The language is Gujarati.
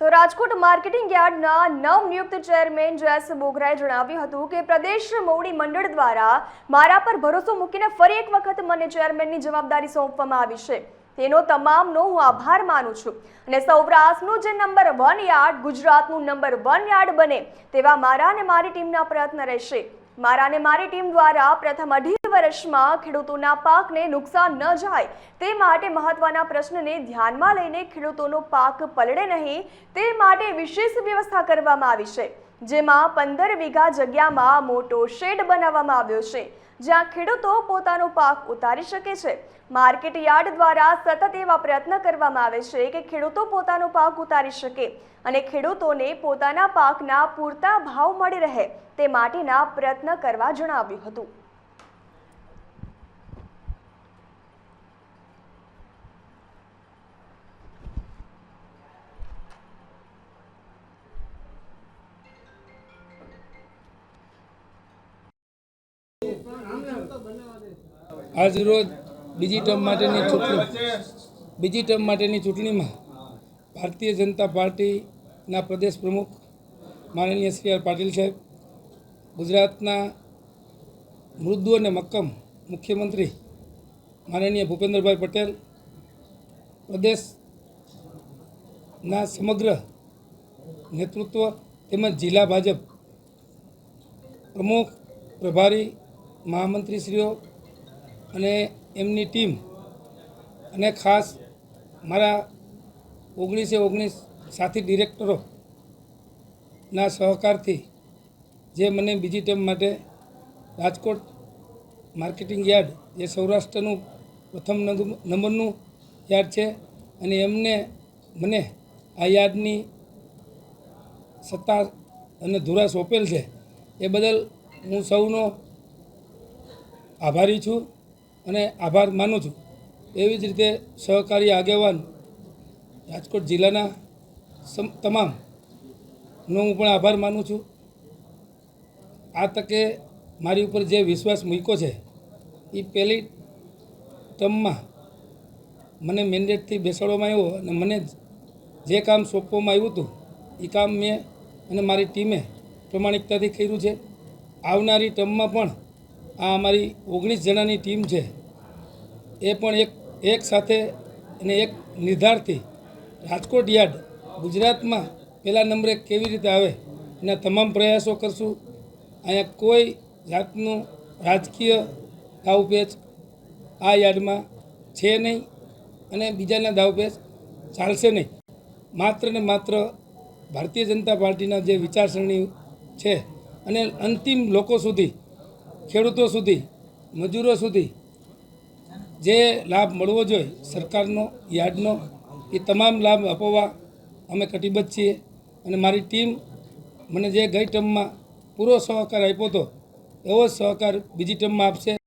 તો રાજકોટ માર્કેટિંગ યાર્ડના નવનિયુક્ત ચેરમેન જયેશ બોગરાએ જણાવ્યું હતું કે પ્રદેશ મોવડી મંડળ દ્વારા મારા પર ભરોસો મૂકીને ફરી એક વખત મને ચેરમેનની જવાબદારી સોંપવામાં આવી છે. તેનો તમામનો હું આભાર માનું છું. અને સૌરાષ્ટ્રનું જે નંબર વન યાર્ડ, ગુજરાતનું નંબર વન યાર્ડ બને તેવા મારા અને મારી ટીમના પ્રયત્ન રહેશે. મારા અને મારી ટીમ દ્વારા પ્રથમ અઢી વર્ષમાં ખેડૂતોના પાકને નુકસાન ન જાય તે માટે મહત્વના પ્રશ્નને ધ્યાનમાં લઈને ખેડૂતોનો પાક પલળે નહીં તે માટે વિશેષ વ્યવસ્થા કરવામાં આવી છે. જેમાં પંદર વીઘા જગ્યામાં મોટો શેડ બનાવવામાં આવ્યો છે, જ્યાં ખેડૂતો પોતાનો પાક ઉતારી શકે છે. માર્કેટ યાર્ડ દ્વારા સતત એવા પ્રયત્ન કરવામાં આવે છે કે ખેડૂતો પોતાનો પાક ઉતારી શકે અને ખેડૂતોને પોતાના પાકના પૂરતા ભાવ મળી રહે તે માટેના પ્રયત્ન કરવા જણાવ્યું હતું. આજ રોજ બીજી ટર્મ માટેની ચૂંટણી બીજી ટર્મ માટેની ચૂંટણીમાં ભારતીય જનતા પાર્ટીના પ્રદેશ પ્રમુખ માનનીય શ્રી આર પાટીલ સાહેબ, ગુજરાતના મૃદુ અને મક્કમ મુખ્યમંત્રી માનનીય ભૂપેન્દ્રભાઈ પટેલ, પ્રદેશના સમગ્ર નેતૃત્વ તેમજ જિલ્લા ભાજપ પ્રમુખ, પ્રભારી મહામંત્રીશ્રીઓ અને એમની ટીમ અને ખાસ મારા ઓગણીસે ઓગણીસ સાથી ડિરેક્ટરોના સહકારથી જે મને બીજી ટીમ માટે રાજકોટ માર્કેટિંગ યાર્ડ, જે સૌરાષ્ટ્રનું પ્રથમ નંબરનું યાર્ડ છે અને એમને મને આ યાર્ડની સત્તા અને ધુરા સોંપેલ છે. એ બદલ હું સૌનો આભારી છું અને આભાર માનું છું. એવી જ રીતે સહકારી આગેવાન રાજકોટ જિલ્લાના તમામનો હું પણ આભાર માનું છું. આ તકે મારી ઉપર જે વિશ્વાસ મૂક્યો છે એ પહેલી ટર્મમાં મને મેન્ડેટથી બેસાડવામાં આવ્યો અને મને જે કામ સોંપવામાં આવ્યું હતું એ કામ મેં અને મારી ટીમે પ્રમાણિકતાથી કર્યું છે. આવનારી ટર્મમાં પણ આ અમારી ઓગણીસ જણાની ટીમ છે. એ પણ એક એક સાથે અને એક નિર્ધારથી રાજકોટ યાર્ડ ગુજરાતમાં પહેલા નંબરે કેવી રીતે આવે એના તમામ પ્રયાસો કરશું. અહીંયા કોઈ જાતનું રાજકીય દાવપેચ આ યાર્ડમાં છે નહીં અને બીજાના દાવપેચ ચાલશે નહીં. માત્ર ને માત્ર ભારતીય જનતા પાર્ટીના જે વિચારસરણી છે અને અંતિમ લોકો સુધી ખેડૂતો સુધી, મજૂરો સુધી જે લાભ મળવો જોઈએ, સરકારનો, યાર્ડનો, એ તમામ લાભ અપાવવા અમે કટિબદ્ધ છીએ. અને મારી ટીમ મને જે ગઈ ટર્મમાં પૂરો સહકાર આપ્યો હતો, એવો જ સહકાર બીજી ટર્મમાં આપશે.